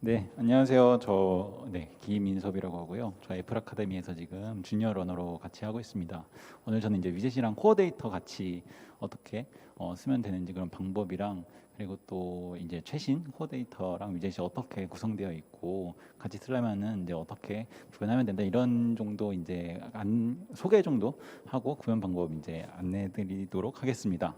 네, 안녕하세요. 저 네, 김인섭이라고 하고요. 저 애플 아카데미에서 지금 주니어 러너로 같이 하고 있습니다. 오늘 저는 이제 위젯이랑 코어 데이터 같이 어떻게 어, 쓰면 되는지 그런 방법이랑 그리고 또 이제 최신 코어 데이터랑 위젯이 어떻게 구성되어 있고 같이 쓰려면은 이제 어떻게 구현하면 된다 이런 정도 이제 안 소개 정도 하고 구현 방법 이제 안내드리도록 하겠습니다.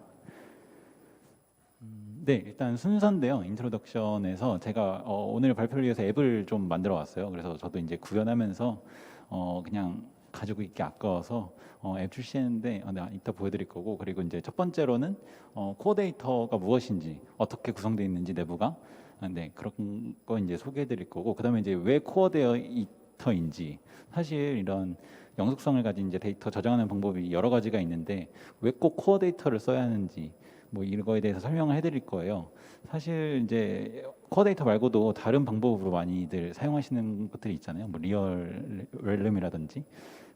네, 일단 순서인데요. 인트로덕션에서 제가 어, 오늘 발표를 위해서 앱을 좀 만들어 왔어요. 그래서 저도 이제 구현하면서 어, 그냥 가지고 있기 아까워서 어, 앱 출시했는데 어, 네, 이따 보여드릴 거고 그리고 이제 첫 번째로는 어, 코어 데이터가 무엇인지 어떻게 구성되어 있는지 내부가 아, 네 그런 거 이제 소개해드릴 거고 그다음에 이제 왜 코어 데이터인지 사실 이런 영속성을 가진 이제 데이터 저장하는 방법이 여러 가지가 있는데 왜 꼭 코어 데이터를 써야 하는지 뭐 이거에 대해서 설명을 해드릴 거예요. 사실 이제 코어 데이터 말고도 다른 방법으로 많이들 사용하시는 것들이 있잖아요. 뭐 리얼 렐름이라든지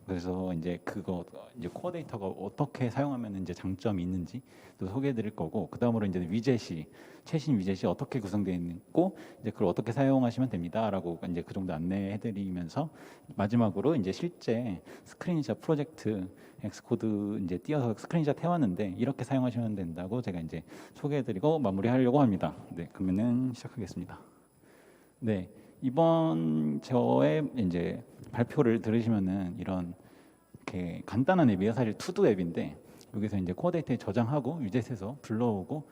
그래서 이제 그거 이제 코어 데이터가 어떻게 사용하면 이제 장점이 있는지 또 소개해드릴 거고 그 다음으로 이제 위젯이 최신 위젯이 어떻게 구성되어 있고 이제 그걸 어떻게 사용하시면 됩니다라고 이제 그 정도 안내해드리면서 마지막으로 이제 실제 스크린샷 프로젝트 엑스코드 이제 띄어서 스크린샷 해왔는데 이렇게 사용하시면 된다고 제가 이제 소개해드리고 마무리하려고 합니다. 네, 그러면은 시작하겠습니다. 네, 이번 저의 이제 발표를 들으시면은 이런 이렇게 간단한 앱이에요. 사실 투두 앱인데 여기서 이제 코어 데이터에 저장하고 위젯에서 불러오고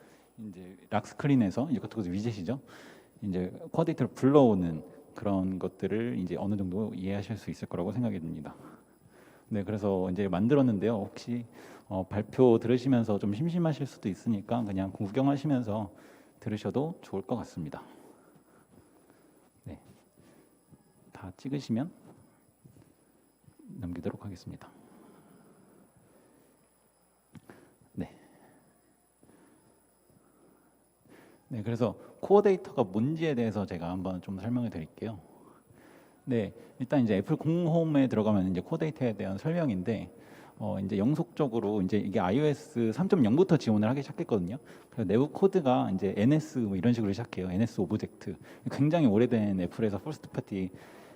이제 락 스크린에서 이것도 위젯이죠. 이제 코어 데이터를 불러오는 그런 것들을 이제 어느 정도 이해하실 수 있을 거라고 생각이 듭니다. 네, 그래서 이제 만들었는데요. 혹시 어, 발표 들으시면서 좀 심심하실 수도 있으니까 그냥 구경하시면서 들으셔도 좋을 것 같습니다. 네, 다 찍으시면 넘기도록 하겠습니다. 네. 네, 그래서 코어 데이터가 뭔지에 대해서 제가 한번 좀 설명해 드릴게요. 네, 일단 이제 애플 공홈에 들어가면 이제 코어 데이터에 대한 설명인데 어 이제 영속적으로 이제 이게 iOS 3.0부터 지원을 하기 시작했거든요. 그래서 내부 코드가 이제 NS 뭐 이런 식으로 시작해요. NS 오브젝트. 굉장히 오래된 애플에서 퍼스트 파티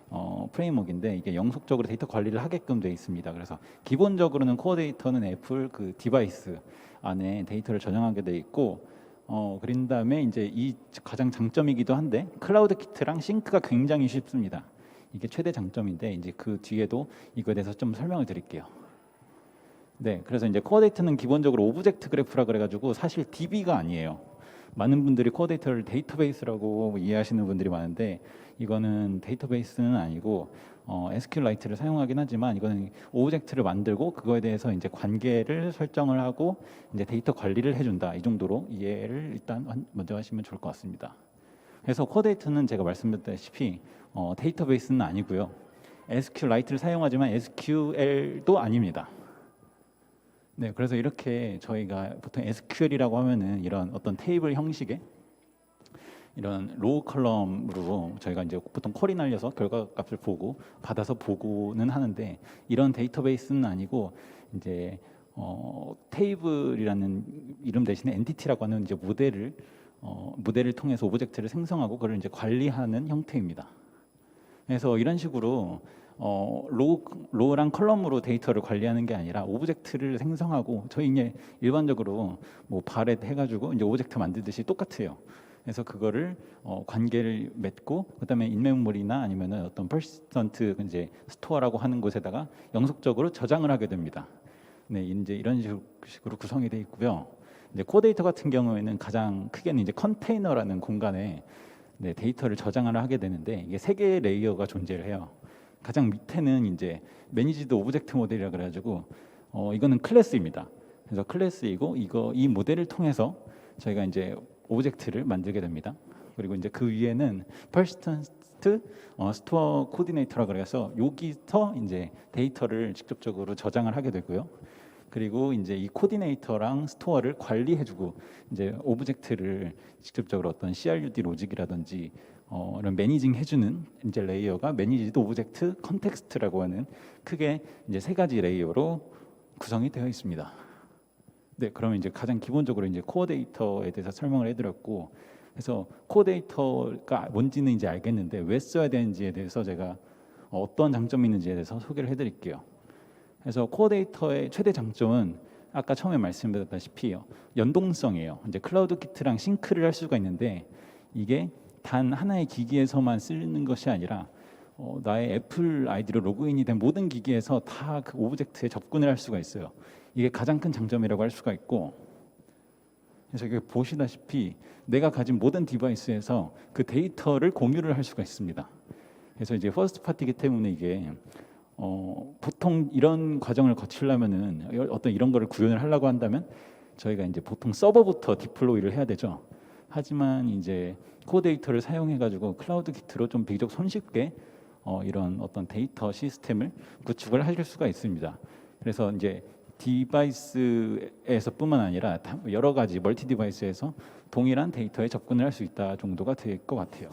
어, 프레임워크인데 이게 영속적으로 데이터 관리를 하게끔 되어 있습니다. 그래서 기본적으로는 코어 데이터는 애플 그 디바이스 안에 데이터를 저장하게 돼 있고 어, 그린 다음에 이제 이 가장 장점이기도 한데 클라우드 키트랑 싱크가 굉장히 쉽습니다. 이게 최대 장점인데 이제 그 뒤에도 이거에 대해서 좀 설명을 드릴게요. 네, 그래서 이제 코어 데이터는 기본적으로 오브젝트 그래프라 그래가지고 사실 DB가 아니에요. 많은 분들이 코어 데이터를 데이터베이스라고 이해하시는 분들이 많은데 이거는 데이터베이스는 아니고 어, SQLite를 사용하긴 하지만 이거는 오브젝트를 만들고 그거에 대해서 이제 관계를 설정을 하고 이제 데이터 관리를 해준다 이 정도로 이해를 일단 먼저 하시면 좋을 것 같습니다. 그래서 코어 데이터는 제가 말씀드렸다시피 어, 데이터베이스는 아니고요. SQLite를 사용하지만 SQL도 아닙니다. 네, 그래서 이렇게 저희가 보통 SQL이라고 하면은 이런 어떤 테이블 형식의 이런 로우 컬럼으로 저희가 이제 보통 콜이 날려서 결과 값을 보고 받아서 보고는 하는데 이런 데이터베이스는 아니고 이제 어, 테이블이라는 이름 대신에 엔티티라고 하는 이제 모델을 어, 모델을 통해서 오브젝트를 생성하고 그걸 이제 관리하는 형태입니다. 그래서 이런 식으로 어, 로우, 로우랑 컬럼으로 데이터를 관리하는 게 아니라 오브젝트를 생성하고 저희 이제 일반적으로 뭐 바렛 해가지고 이제 오브젝트 만들듯이 똑같아요. 그래서 그거를 어, 관계를 맺고 그다음에 인메모리나 아니면은 어떤 퍼시스턴트 이제 스토어라고 하는 곳에다가 영속적으로 저장을 하게 됩니다. 네, 이제 이런 식으로 구성이 되어 있고요. 이제 코데이터 같은 경우에는 가장 크게는 이제 컨테이너라는 공간에 네, 데이터를 저장을 하게 되는데 이게 세 개의 레이어가 존재를 해요. 가장 밑에는 이제 매니지드 오브젝트 모델이라 그래가지고 어, 이거는 클래스입니다. 그래서 클래스이고 이거 이 모델을 통해서 저희가 이제 오브젝트를 만들게 됩니다. 그리고 이제 그 위에는 퍼시스턴트 어, 스토어 코디네이터라 그래서 여기서 이제 데이터를 직접적으로 저장을 하게 되고요. 그리고 이제 이 코디네이터랑 스토어를 관리해주고 이제 오브젝트를 직접적으로 어떤 CRUD 로직이라든지 어, 이런 매니징 해주는 이제 레이어가 매니지드 오브젝트 컨텍스트라고 하는 크게 이제 세 가지 레이어로 구성이 되어 있습니다. 네, 그러면 이제 가장 기본적으로 이제 코어 데이터에 대해서 설명을 해드렸고 그래서 코데이터가 뭔지는 이제 알겠는데 왜 써야 되는지에 대해서 제가 어떤 장점이 있는지에 대해서 소개를 해드릴게요. 그래서 코데이터의 최대 장점은 아까 처음에 말씀드렸다시피 연동성이에요. 이제 클라우드 키트랑 싱크를 할 수가 있는데 이게 단 하나의 기기에서만 쓰는 것이 아니라 어, 나의 애플 아이디로 로그인이 된 모든 기기에서 다 그 오브젝트에 접근을 할 수가 있어요. 이게 가장 큰 장점이라고 할 수가 있고 그래서 이게 보시다시피 내가 가진 모든 디바이스에서 그 데이터를 공유를 할 수가 있습니다. 그래서 이제 퍼스트 파티기 때문에 이게 어, 보통 이런 과정을 거치려면은 어떤 이런 거를 구현을 하려고 한다면 저희가 이제 보통 서버부터 디플로이를 해야 되죠. 하지만 이제 코 데이터를 사용해 가지고 클라우드 키트로 좀 비교적 손쉽게 어, 이런 어떤 데이터 시스템을 구축을 하실 수가 있습니다. 그래서 이제 디바이스에서뿐만 아니라 다- 여러 가지 멀티 디바이스에서 동일한 데이터에 접근을 할 수 있다 정도가 될 것 같아요.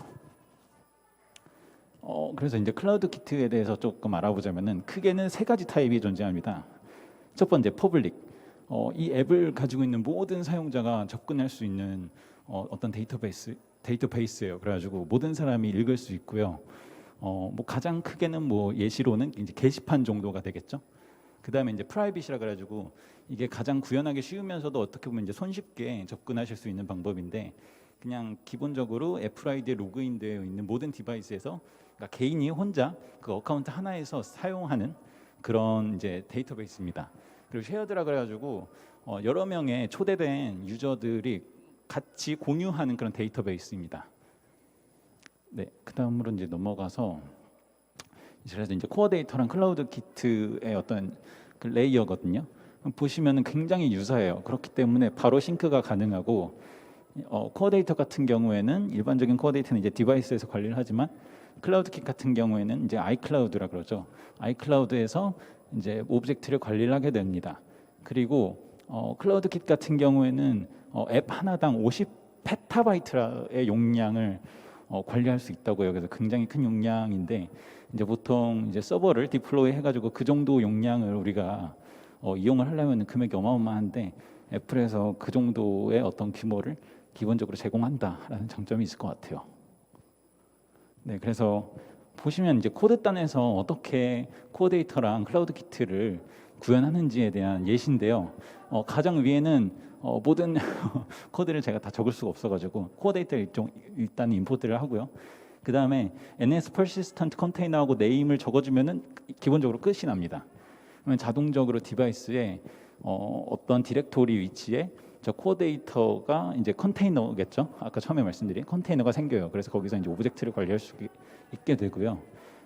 어, 그래서 이제 클라우드 키트에 대해서 조금 알아보자면은 크게는 세 가지 타입이 존재합니다. 첫 번째 퍼블릭. 어, 이 앱을 가지고 있는 모든 사용자가 접근할 수 있는 어, 어떤 데이터베이스 데이터베이스예요. 그래가지고 모든 사람이 읽을 수 있고요. 어, 뭐 가장 크게는 뭐 예시로는 이제 게시판 정도가 되겠죠. 그 다음에 이제 프라이빗이라 그래가지고 이게 가장 구현하기 쉬우면서도 어떻게 보면 이제 손쉽게 접근하실 수 있는 방법인데 그냥 기본적으로 애플 아이디에 로그인되어 있는 모든 디바이스에서 그러니까 개인이 혼자 그 어카운트 하나에서 사용하는 그런 이제 데이터베이스입니다. 그리고 쉐어드라 그래가지고 어, 여러 명의 초대된 유저들이 같이 공유하는 그런 데이터베이스입니다. 네, 그 다음으로 이제 넘어가서 그래서 이제 코어 데이터랑 클라우드 키트의 어떤 그 레이어거든요. 보시면은 굉장히 유사해요. 그렇기 때문에 바로 싱크가 가능하고 어, 코어 데이터 같은 경우에는 일반적인 코어 데이터는 이제 디바이스에서 관리를 하지만 클라우드 킷 같은 경우에는 이제 아이클라우드라 그러죠. 아이클라우드에서 이제 오브젝트를 관리를 하게 됩니다. 그리고 어, 클라우드 킷 같은 경우에는 어, 앱 하나당 50 페타바이트의 용량을 어, 관리할 수 있다고요. 그래서 굉장히 큰 용량인데 이제 보통 이제 서버를 디플로이 해가지고 그 정도 용량을 우리가 어, 이용을 하려면 금액이 어마어마한데 애플에서 그 정도의 어떤 규모를 기본적으로 제공한다라는 장점이 있을 것 같아요. 네, 그래서 보시면 이제 코드단에서 어떻게 코데이터랑 클라우드 키트를 구현하는지에 대한 예시인데요. 어, 가장 위에는 어, 모든 코드를 제가 다 적을 수가 없어가지고 코데이터 일종 일단 임포트를 하고요. 그 다음에 ns persistent container하고 네임을 적어주면은 기본적으로 끝이 납니다. 그러면 자동적으로 디바이스에 어, 어떤 디렉토리 위치에 저 코데이터가 이제 컨테이너겠죠. 아까 처음에 말씀드린 컨테이너가 생겨요. 그래서 거기서 이제 오브젝트를 관리할 수 있게 되고요.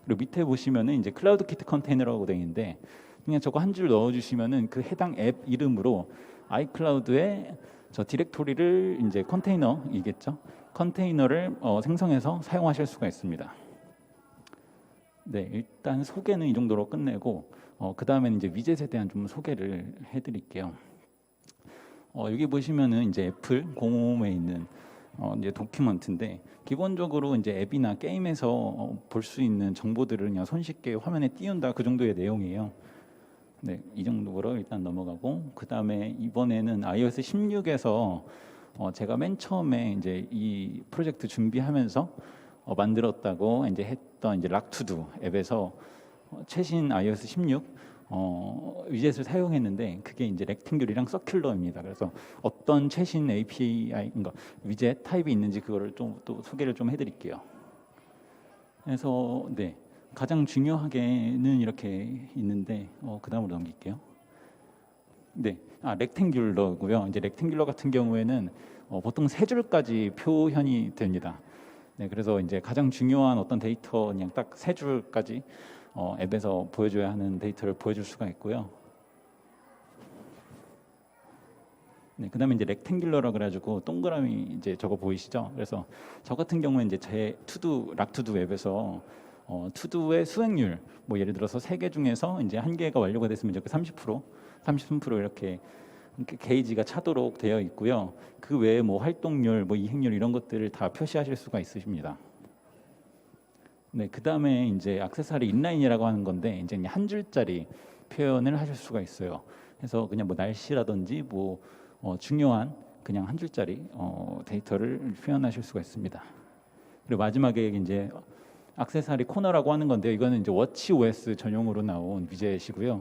그리고 밑에 보시면은 이제 클라우드 키트 컨테이너라고 되어 있는데 그냥 저거 한 줄 넣어 주시면은 그 해당 앱 이름으로 아이클라우드에 저 디렉토리를 이제 컨테이너이겠죠. 컨테이너를 어, 생성해서 사용하실 수가 있습니다. 네, 일단 소개는 이 정도로 끝내고 어, 그 다음에는 이제 위젯에 대한 좀 소개를 해드릴게요. 어, 여기 보시면은 이제 애플 공홈에 있는 어, 이제 도큐먼트인데 기본적으로 이제 앱이나 게임에서 어, 볼수 있는 정보들을 그냥 손쉽게 화면에 띄운다 그 정도의 내용이에요. 네, 이 정도로 일단 넘어가고 그 다음에 이번에는 iOS 16에서 어, 제가 맨 처음에 이제 이 프로젝트 준비하면서 어, 만들었다고 이제 했던 이제 락투두 앱에서 어, 최신 iOS 16 어, 위젯을 사용했는데 그게 이제 렉탱귤이랑 서큘러입니다. 그래서 어떤 최신 API, 그러니까 위젯 타입이 있는지 그거를 좀 또 소개를 좀 해드릴게요. 그래서 네 가장 중요하게는 이렇게 있는데 어, 그 다음으로 넘길게요. 네, 아 렉탱귤러고요. 이제 렉탱귤러 같은 경우에는 어, 보통 세 줄까지 표현이 됩니다. 네, 그래서 이제 가장 중요한 어떤 데이터 그냥 딱 세 줄까지 어, 앱에서 보여줘야 하는 데이터를 보여줄 수가 있고요. 네, 그다음에 이제 렉탱귤러라 그래가지고 동그라미 이제 저거 보이시죠? 그래서 저 같은 경우에 이제 제 투두 락투두 앱에서 어, 투두의 수행률 뭐 예를 들어서 세 개 중에서 이제 한 개가 완료가 됐으면 그 30%, 33% 이렇게 이렇게 게이지가 차도록 되어 있고요. 그 외에 뭐 활동률, 뭐 이행률 이런 것들을 다 표시하실 수가 있으십니다. 네, 그 다음에 이제 액세서리 인라인이라고 하는 건데 이제 한 줄짜리 표현을 하실 수가 있어요. 그래서 그냥 뭐 날씨라든지 뭐 어, 중요한 그냥 한 줄짜리 어, 데이터를 표현하실 수가 있습니다. 그리고 마지막에 이제 악세사리 코너라고 하는 건데요. 이거는 이제 워치 OS 전용으로 나온 위젯이고요.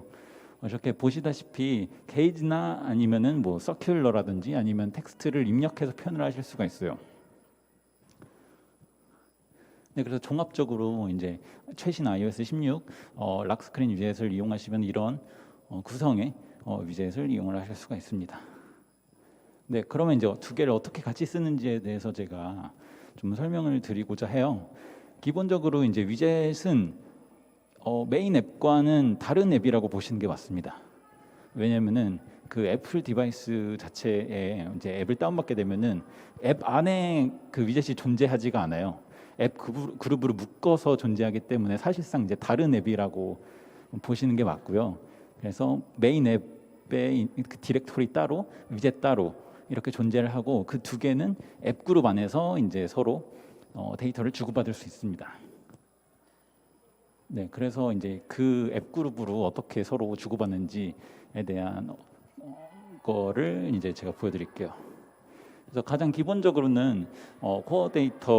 어, 이렇게 보시다시피 게이지나 아니면은 뭐 서큘러라든지 아니면 텍스트를 입력해서 표현을 하실 수가 있어요. 네, 그래서 종합적으로 이제 최신 iOS 16 어, 락스크린 위젯을 이용하시면 이런 어, 구성의 어, 위젯을 이용을 하실 수가 있습니다. 네, 그러면 이제 두 개를 어떻게 같이 쓰는지에 대해서 제가 좀 설명을 드리고자 해요. 기본적으로 이제 위젯은 어, 메인 앱과는 다른 앱이라고 보시는 게 맞습니다. 왜냐면은 그 애플 디바이스 자체에 이제 앱을 다운받게 되면은 앱 안에 그 위젯이 존재하지가 않아요. 앱 그룹- 그룹으로 묶어서 존재하기 때문에 사실상 이제 다른 앱이라고 보시는 게 맞고요. 그래서 메인 앱의 이- 그 디렉토리 따로 위젯 따로 이렇게 존재를 하고 그 두 개는 앱 그룹 안에서 이제 서로 어, 데이터를 주고받을 수 있습니다. 네, 그래서 이제 그 앱 그룹으로 어떻게 서로 주고받는지에 대한 어, 거를 이제 제가 보여드릴게요. 그래서 가장 기본적으로는 어, 코어 데이터,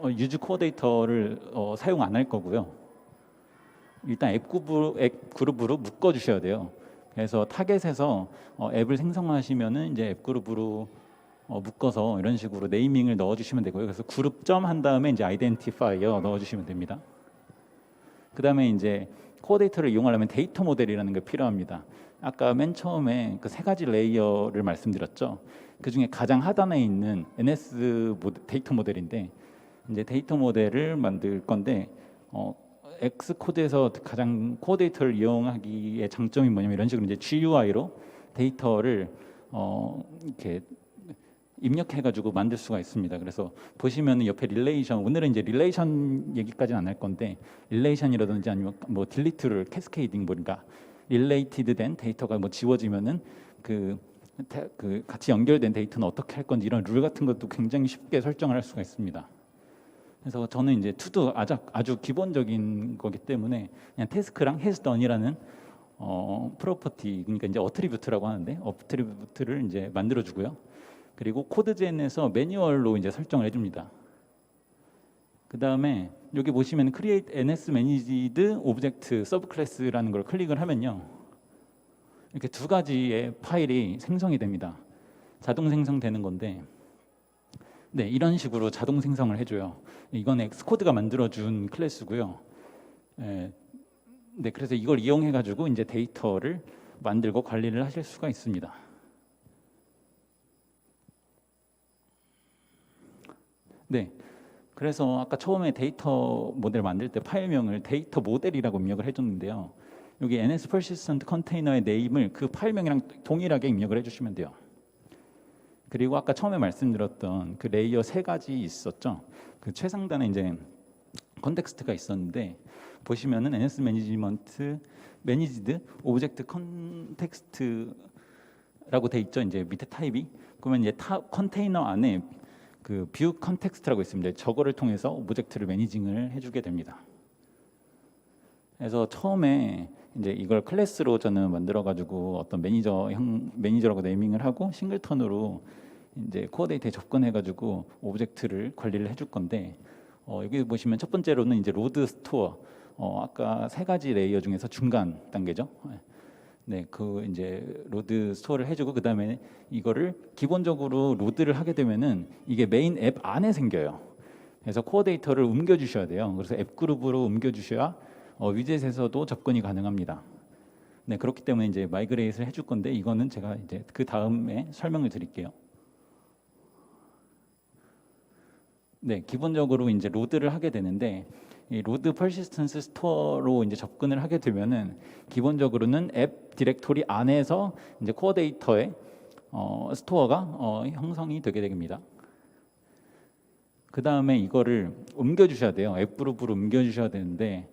어, 유즈 코어 데이터를 어, 사용 안 할 거고요. 일단 앱, 그룹, 앱 그룹으로 묶어 주셔야 돼요. 그래서 타겟에서 어, 앱을 생성하시면은 이제 앱 그룹으로 어, 묶어서 이런 식으로 네이밍을 넣어주시면 되고요. 그래서 그룹점 한 다음에 이제 아이덴티파이어 넣어주시면 됩니다. 그 다음에 이제 코어 데이터를 이용하려면 데이터 모델이라는 게 필요합니다. 아까 맨 처음에 그 세 가지 레이어를 말씀드렸죠. 그 중에 가장 하단에 있는 NS 모델, 데이터 모델인데 이제 데이터 모델을 만들 건데 어, X 코드에서 가장 코어 데이터를 이용하기의 장점이 뭐냐면 이런 식으로 이제 GUI로 데이터를 어, 이렇게 입력해가지고 만들 수가 있습니다. 그래서 보시면 옆에 릴레이션 오늘은 이제 릴레이션 얘기까지는 안 할 건데 릴레이션이라든지 아니면 뭐 딜리트를 캐스케이딩 뭐니까 릴레이티드된 데이터가 뭐 지워지면은 그, 태- 그 같이 연결된 데이터는 어떻게 할 건지 이런 룰 같은 것도 굉장히 쉽게 설정을 할 수가 있습니다. 그래서 저는 이제 투도 아주 아주 기본적인 거기 때문에 그냥 태스크랑 done이라는 어, 프로퍼티 그러니까 이제 어트리뷰트라고 하는데 어트리뷰트를 이제 만들어 주고요. 그리고 코드젠에서 매뉴얼로 이제 설정을 해줍니다. 그 다음에 여기 보시면 create ns managed object subclass라는 걸 클릭을 하면요. 이렇게 두 가지의 파일이 생성이 됩니다. 자동 생성되는 건데, 네 이런 식으로 자동 생성을 해줘요. 이건 엑스코드가 만들어준 클래스고요. 예, 네 그래서 이걸 이용해 가지고 이제 데이터를 만들고 관리를 하실 수가 있습니다. 네. 그래서 아까 처음에 데이터 모델 만들 때 파일명을 데이터 모델이라고 입력을 해줬는데요. 여기 ns persistent 컨테이너의 네임을 그 파일명이랑 동일하게 입력을 해주시면 돼요. 그리고 아까 처음에 말씀드렸던 그 레이어 세 가지 있었죠. 그 최상단에 이제 컨텍스트가 있었는데 보시면은 ns 매니지먼트 매니지드 오브젝트 컨텍스트라고 돼 있죠. 이제 밑에 타입이 그러면 이제 타 컨테이너 안에 그 뷰 컨텍스트라고 있습니다. 저거를 통해서 오브젝트를 매니징을 해주게 됩니다. 그래서 처음에 이제 이걸 클래스로 저는 만들어 가지고 어떤 매니저 형 매니저라고 네이밍을 하고 싱글턴으로 이제 코어 데이터에 접근해 가지고 오브젝트를 관리를 해줄 건데 어, 여기 보시면 첫 번째로는 이제 로드 스토어 어, 아까 세 가지 레이어 중에서 중간 단계죠. 네, 그 이제 로드 스토어를 해주고 그 다음에 이거를 기본적으로 로드를 하게 되면은 이게 메인 앱 안에 생겨요. 그래서 코어 데이터를 옮겨 주셔야 돼요. 그래서 앱 그룹으로 옮겨 주셔야 어, 위젯에서도 접근이 가능합니다. 네, 그렇기 때문에 이제 마이그레이트를 해줄 건데 이거는 제가 이제 그 다음에 설명을 드릴게요. 네, 기본적으로 이제 로드를 하게 되는데 이 로드 퍼시스턴스 스토어로 이제 접근을 하게 되면은 기본적으로는 앱 디렉토리 안에서 이제 코어 데이터의 어, 스토어가 어, 형성이 되게 됩니다. 그 다음에 이거를 옮겨 주셔야 돼요. 앱 그룹으로 옮겨 주셔야 되는데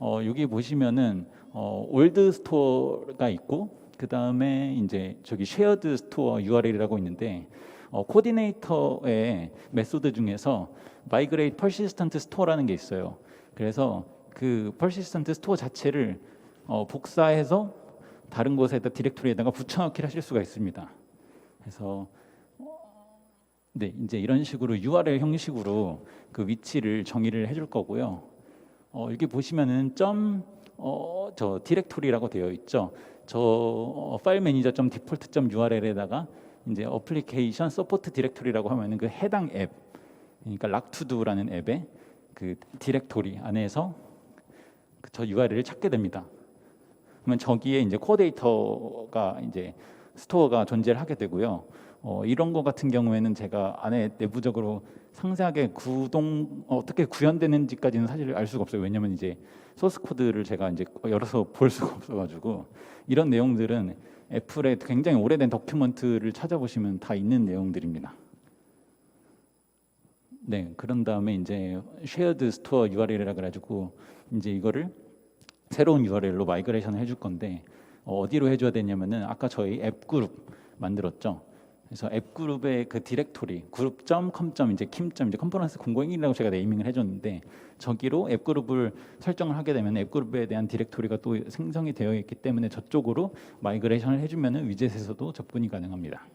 어, 여기 보시면은 어, 올드 스토어가 있고 그 다음에 이제 저기 쉐어드 스토어 URL이라고 있는데 어, 코디네이터의 메소드 중에서 migrate persistent store라는 게 있어요. 그래서 그 persistent 자체를 어, 복사해서 다른 곳에다 디렉토리에다가 붙여넣기를 하실 수가 있습니다. 그래서 네, 이제 이런 식으로 URL 형식으로 그 위치를 정의를 해줄 거고요. 어, 여기 보시면은 점, 어, 저 디렉토리라고 되어 있죠. 저 어, 파일 매니저 점 디폴트 점 URL에다가 이제 어플리케이션 서포트 디렉토리라고 하면은 그 해당 앱, 그러니까 락투두라는 앱의 그 디렉토리 안에서 그저 URL을 찾게 됩니다. 그러면 저기에 이제 코데이터가 이제 스토어가 존재를 하게 되고요. 어, 이런 거 같은 경우에는 제가 안에 내부적으로 상세하게 구동 어, 어떻게 구현되는지까지는 사실 알 수가 없어요. 왜냐면 이제 소스 코드를 제가 이제 열어서 볼 수가 없어가지고 이런 내용들은 애플의 굉장히 오래된 도큐먼트를 찾아보시면 다 있는 내용들입니다. 네, 그런 다음에 이제 쉐어드 스토어 URL이라 그래가지고 이제 이거를 새로운 URL로 마이그레이션 해줄 건데 어, 어디로 해줘야 되냐면은 아까 저희 앱 그룹 만들었죠. 그래서 앱 그룹의 그 디렉토리 그룹.com. 이제 킴. 이제 컨퍼런스 001이라고 제가 네이밍을 해줬는데 저기로 앱 그룹을 설정을 하게 되면 앱 그룹에 대한 디렉토리가 또 생성이 되어 있기 때문에 저쪽으로 마이그레이션을 해주면은 위젯에서도 접근이 가능합니다.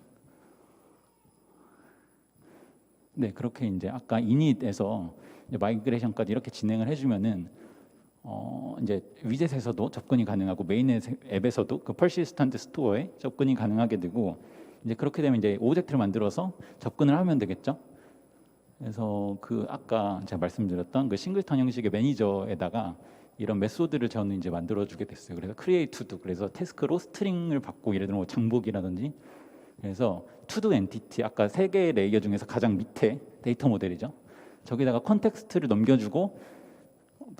네, 그렇게 이제 아까 이닛에서 마이그레이션까지 이렇게 진행을 해주면은 어 이제 위젯에서도 접근이 가능하고 메인 앱에서도 그 퍼시스턴트 스토어에 접근이 가능하게 되고 이제 그렇게 되면 이제 오브젝트를 만들어서 접근을 하면 되겠죠. 그래서 그 아까 제가 말씀드렸던 그 싱글턴 형식의 매니저에다가 이런 메소드를 저는 이제 만들어 주게 됐어요. 그래서 크리에이트 투두 그래서 태스크로 스트링을 받고 예를 들어 뭐 장복이라든지 그래서 투두 엔티티 아까 세 개의 레이어 중에서 가장 밑에 데이터 모델이죠. 저기다가 컨텍스트를 넘겨주고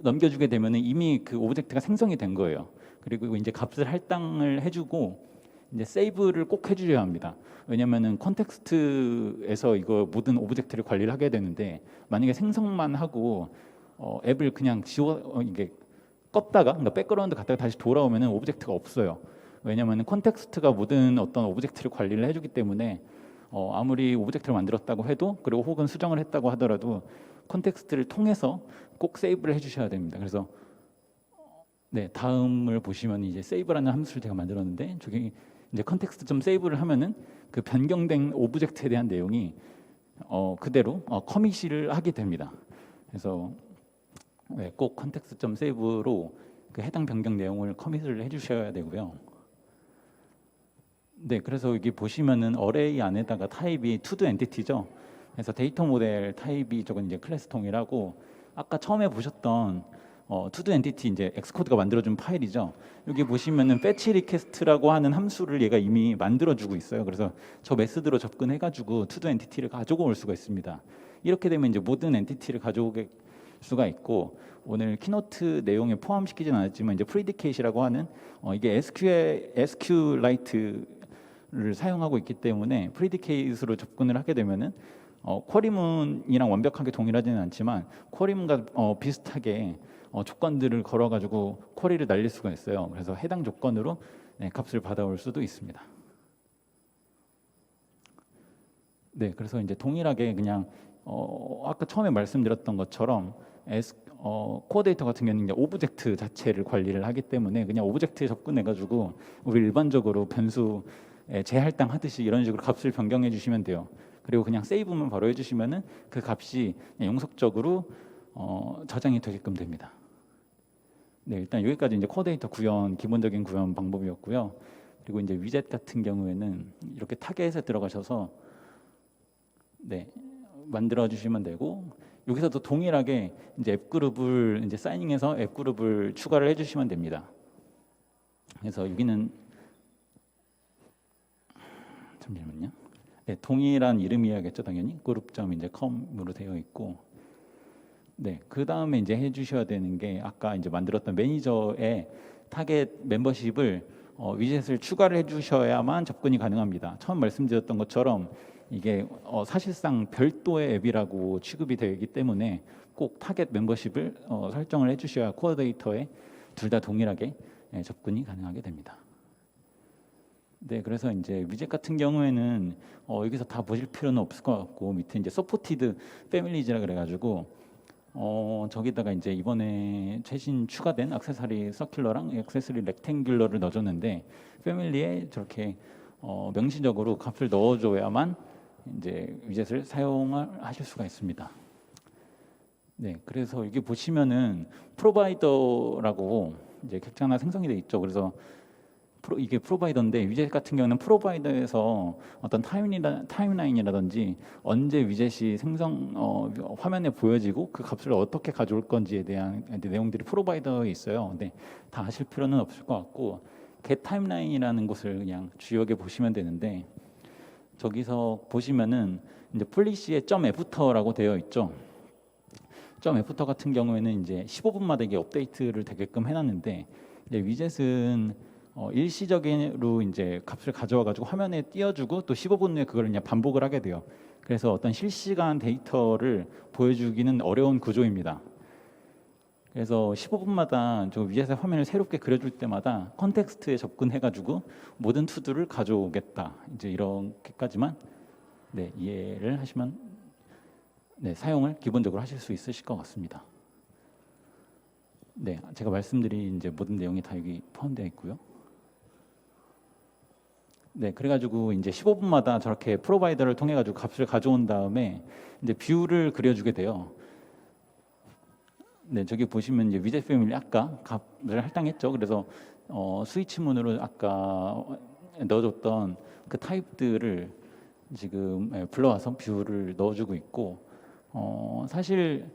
넘겨주게 되면은 이미 그 오브젝트가 생성이 된 거예요. 그리고 이제 값을 할당을 해주고 이제 세이브를 꼭 해주셔야 합니다. 왜냐면은 컨텍스트에서 이거 모든 오브젝트를 관리를 하게 되는데 만약에 생성만 하고 어, 앱을 그냥 지워 어, 이게 껐다가 그러니까 백그라운드 갔다가 다시 돌아오면은 오브젝트가 없어요. 왜냐면은 컨텍스트가 모든 어떤 오브젝트를 관리를 해주기 때문에 어, 아무리 오브젝트를 만들었다고 해도 그리고 혹은 수정을 했다고 하더라도 컨텍스트를 통해서 꼭 세이브를 해주셔야 됩니다. 그래서 네 다음을 보시면 이제 세이브라는 함수를 제가 만들었는데 저기 이제 컨텍스트 좀 세이브를 하면은 그 변경된 오브젝트에 대한 내용이 어, 그대로 어, 커밋을 하게 됩니다. 그래서 네, 꼭 컨텍스트 점 세이브로 그 해당 변경 내용을 커밋을 해주셔야 되고요. 네, 그래서 여기 보시면은 어레이 안에다가 타입이 투두 엔티티죠. 그래서 데이터 모델 타입이 저건 이제 클래스 통일하고 아까 처음에 보셨던 어, 투두 엔티티 이제 엑스코드가 만들어준 파일이죠. 여기 보시면은 패치 리퀘스트라고 하는 함수를 얘가 이미 만들어주고 있어요. 그래서 저 메스드로 접근해가지고 투두 엔티티를 가져올 수가 있습니다. 이렇게 되면 이제 모든 엔티티를 가져오게 수가 있고 오늘 키노트 내용에 포함시키진 않았지만 이제 프리디케이시라고 하는 어, 이게 SQL SQ라이트 를 사용하고 있기 때문에 프리디케이스로 접근을 하게 되면은 어, 쿼리문이랑 완벽하게 동일하지는 않지만 쿼리문과 어, 비슷하게 어, 조건들을 걸어가지고 쿼리를 날릴 수가 있어요. 그래서 해당 조건으로 네, 값을 받아올 수도 있습니다. 네, 그래서 이제 동일하게 그냥 어, 아까 처음에 말씀드렸던 것처럼 S, 어, 코어 데이터 같은 경우는 이제 오브젝트 자체를 관리를 하기 때문에 그냥 오브젝트에 접근해가지고 우리 일반적으로 변수에 재할당 하듯이 이런 식으로 값을 변경해 주시면 돼요. 그리고 그냥 세이브만 바로 해주시면은 그 값이 용속적으로 어, 저장이 되게끔 됩니다. 네, 일단 여기까지 이제 코어 데이터 구현 기본적인 구현 방법이었고요. 그리고 이제 위젯 같은 경우에는 이렇게 타겟에 들어가셔서 네 만들어 주시면 되고 여기서도 동일하게 이제 앱 그룹을 이제 사이닝해서 앱 그룹을 추가를 해주시면 됩니다. 그래서 여기는 잠시만요. 네, 동일한 이름이어야겠죠, 당연히 그룹점 이제 컴으로 되어 있고, 네, 그 다음에 이제 해주셔야 되는 게 아까 이제 만들었던 매니저의 타겟 멤버십을 어, 위젯을 추가를 해주셔야만 접근이 가능합니다. 처음 말씀드렸던 것처럼 이게 어, 사실상 별도의 앱이라고 취급이 되기 때문에 꼭 타겟 멤버십을 어, 설정을 해주셔야 코어 데이터에 둘 다 동일하게 예, 접근이 가능하게 됩니다. 네, 그래서 이제 위젯 같은 경우에는 어, 여기서 다 보실 필요는 없을 것 같고 밑에 이제 서포티드 패밀리즈라 그래가지고 어, 저기다가 이제 이번에 최신 추가된 액세서리 서큘러랑 액세서리 렉탱귤러를 넣어줬는데 패밀리에 저렇게 어, 명시적으로 값을 넣어줘야만 이제 위젯을 사용하실 수가 있습니다. 네, 그래서 여기 보시면은 프로바이더라고 이제 객체가 하나 생성이 돼 있죠. 그래서 프로, 이게 프로바이더인데 위젯 같은 경우는 프로바이더에서 어떤 타임이라, 타임라인이라든지 언제 위젯이 생성 어, 화면에 보여지고 그 값을 어떻게 가져올 건지에 대한 내용들이 프로바이더에 있어요. 근데 다 아실 필요는 없을 것 같고 get 타임라인이라는 곳을 그냥 주역에 보시면 되는데 저기서 보시면은 이제 폴리시의 점 애프터라고 되어 있죠. 점 애프터 같은 경우에는 이제 15분마다 이게 업데이트를 되게끔 해놨는데 이제 위젯은 어, 일시적으로 이제 값을 가져와 가지고 화면에 띄워주고 또 15분 후에 그걸 그냥 반복을 하게 돼요. 그래서 어떤 실시간 데이터를 보여주기는 어려운 구조입니다. 그래서 15분마다 저 위젯의 화면을 새롭게 그려줄 때마다 컨텍스트에 접근해가지고 모든 투두를 가져오겠다. 이제 이렇게까지만 네, 이해를 하시면 네, 사용을 기본적으로 하실 수 있으실 것 같습니다. 네, 제가 말씀드린 이제 모든 내용이 다 여기 포함되어 있고요. 네, 그래가지고 이제 15분마다 저렇게 프로바이더를 통해 가지고 값을 가져온 다음에 이제 뷰를 그려주게 돼요. 네, 저기 보시면 이제 위젯 패밀리 아까 값을 할당했죠. 그래서 어, 스위치 문으로 아까 넣어줬던 그 타입들을 지금 예, 불러와서 뷰를 넣어주고 있고 어, 사실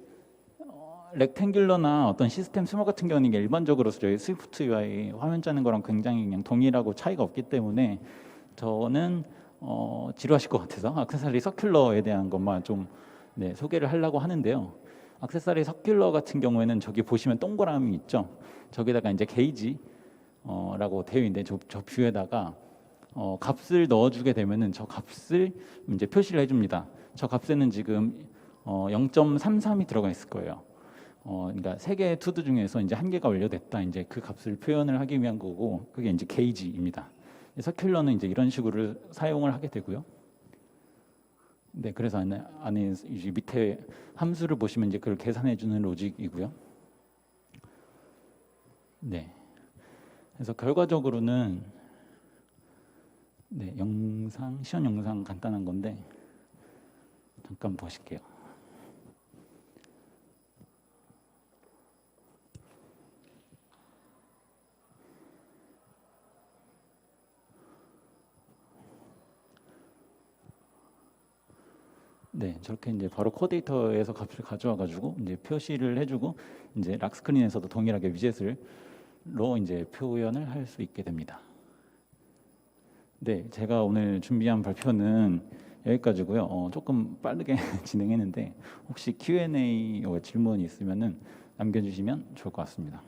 어, 렉탱귤러나 어떤 시스템 스몰 같은 경우는 일반적으로 저희 스위프트 UI 화면 짜는 거랑 굉장히 그냥 동일하고 차이가 없기 때문에 저는 어, 지루하실 것 같아서 악세사리 서큘러에 대한 것만 좀 네, 소개를 하려고 하는데요. 악세사리 서큘러 같은 경우에는 저기 보시면 동그라미 있죠. 저기다가 이제 게이지 어, 되어 있는데 저, 저 뷰에다가 어, 값을 넣어주게 되면은 저 값을 이제 표시를 해줍니다. 저 값에는 지금 어, 0.33이 들어가 있을 거예요. 어, 그러니까 세 개의 투두 중에서 이제 한 개가 완료됐다. 이제 그 값을 표현을 하기 위한 거고 그게 이제 게이지입니다. 서큘러는 이제 이런 식으로 사용을 하게 되고요. 네, 그래서 안에, 안에 밑에 함수를 보시면 이제 그걸 계산해 주는 로직이고요. 네. 그래서 결과적으로는 네, 영상 시연 영상 간단한 건데 잠깐 보실게요. 네, 저렇게 이제 바로 코데이터에서 값을 가져와 가지고 이제 표시를 해주고 이제 락 스크린에서도 동일하게 위젯을로 이제 표현을 할 수 있게 됩니다. 네, 제가 오늘 준비한 발표는 여기까지고요. 어, 조금 빠르게 진행했는데 혹시 Q&A 질문 있으면은 남겨주시면 좋을 것 같습니다.